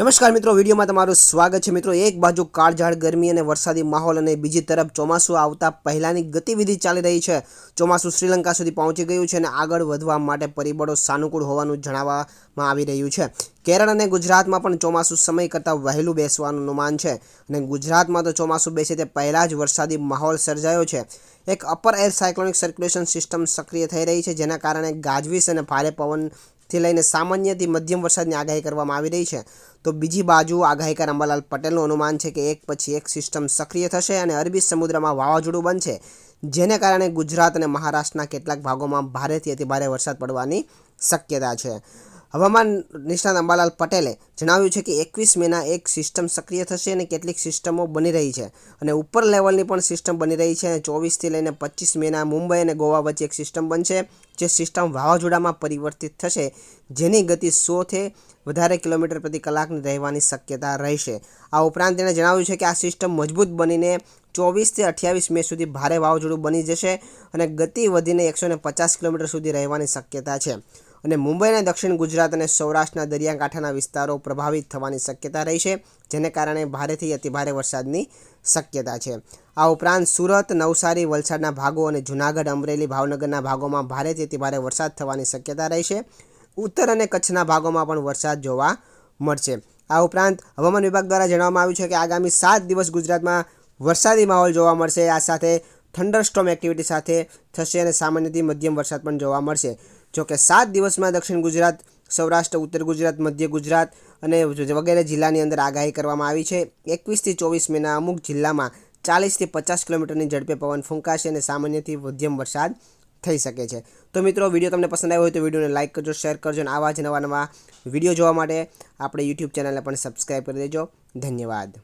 નમસ્કાર મિત્રો, વિડીયોમાં તમારું સ્વાગત છે. મિત્રો, એક બાજુ કાળઝાળ ગરમી અને વરસાદી માહોલ અને બીજી તરફ ચોમાસું આવતા પહેલાંની ગતિવિધિ ચાલી રહી છે. ચોમાસું શ્રીલંકા સુધી પહોંચી ગયું છે અને આગળ વધવા માટે પરિબળો સાનુકૂળ હોવાનું જણાવવામાં આવી રહ્યું છે. કેરળ અને ગુજરાતમાં પણ ચોમાસું સમય કરતાં વહેલું બેસવાનું અનુમાન છે અને ગુજરાતમાં તો ચોમાસું બેસે તે પહેલાં જ વરસાદી માહોલ સર્જાયો છે. એક upper air cyclonic circulation system સક્રિય થઈ રહી છે, જેના કારણે ગાજવીજ અને ભારે પવન થી લઈને સામાન્યથી મધ્યમ વરસાદની આગાહી કરવામાં આવી રહી છે. તો બીજી બાજુ આગાહીકાર અંબાલાલ પટેલનું અનુમાન છે કે એક પછી એક સિસ્ટમ સક્રિય થશે અને અરબી સમુદ્રમાં વાવાઝોડું બનશે, જેને કારણે ગુજરાત અને મહારાષ્ટ્રના કેટલાક ભાગોમાં ભારેથી અતિભારે વરસાદ પડવાની શક્યતા છે. હવામાન નિષ્ણાત અંબાલાલ પટેલે જણાવ્યું છે કે એકવીસ મેના એક સિસ્ટમ સક્રિય થશે અને કેટલીક સિસ્ટમો બની રહી છે અને ઉપર લેવલની પણ સિસ્ટમ બની રહી છે અને ચોવીસથી લઈને પચીસ મેના મુંબઈ અને ગોવા વચ્ચે એક સિસ્ટમ બનશે, જે સિસ્ટમ વાવાઝોડામાં પરિવર્તિત થશે, જેની ગતિ સોથી વધારે કિલોમીટર પ્રતિ કલાકની રહેવાની શક્યતા રહેશે. આ ઉપરાંત તેણે જણાવ્યું છે કે આ સિસ્ટમ મજબૂત બનીને ચોવીસથી અઠ્યાવીસ મે સુધી ભારે વાવાઝોડું બની જશે અને ગતિ વધીને એકસો ને પચાસ કિલોમીટર સુધી રહેવાની શક્યતા છે. અને મુંબઈ અને દક્ષિણ ગુજરાત અને સૌરાષ્ટ્રના દરિયાકાંઠાના વિસ્તારો પ્રભાવિત થવાની શક્યતા રહેશે જેને કારણે ભારેથી અતિભારે વરસાદની શક્યતા છે. આ ઉપરાંત સુરત, નવસારી, વલસાડના ભાગો અને જૂનાગઢ, અમરેલી, ભાવનગરના ભાગોમાં ભારેથી અતિભારે વરસાદ થવાની શક્યતા રહેશે ઉત્તર અને કચ્છના ભાગોમાં પણ વરસાદ જોવા મળશે. આ ઉપરાંત હવામાન વિભાગ દ્વારા જણાવવામાં આવ્યું છે કે આગામી સાત દિવસ ગુજરાતમાં વરસાદી માહોલ જોવા મળશે. આ સાથે થંડરસ્ટોમ એક્ટિવિટી સાથે થશે અને સામાન્યથી મધ્યમ વરસાદ પણ જોવા મળશે. જોકે સાત દિવસમાં દક્ષિણ ગુજરાત, સૌરાષ્ટ્ર, ઉત્તર ગુજરાત, મધ્ય ગુજરાત અને વગેરે જિલ્લાની અંદર આગાહી કરવામાં આવી છે. એકવીસથી ચોવીસ મેના અમુક જિલ્લામાં ચાલીસથી પચાસ કિલોમીટરની ઝડપે પવન ફૂંકાશે અને સામાન્યથી મધ્યમ વરસાદ થઈ શકે છે. તો મિત્રો, વીડિયો તમને પસંદ આવ્યો હોય તો વિડીયોને લાઇક કરજો, શેર કરજો અને આવા જ નવા નવા વીડિયો જોવા માટે આપણે યુટ્યુબ ચેનલને પણ સબસ્ક્રાઈબ કરી દેજો. ધન્યવાદ.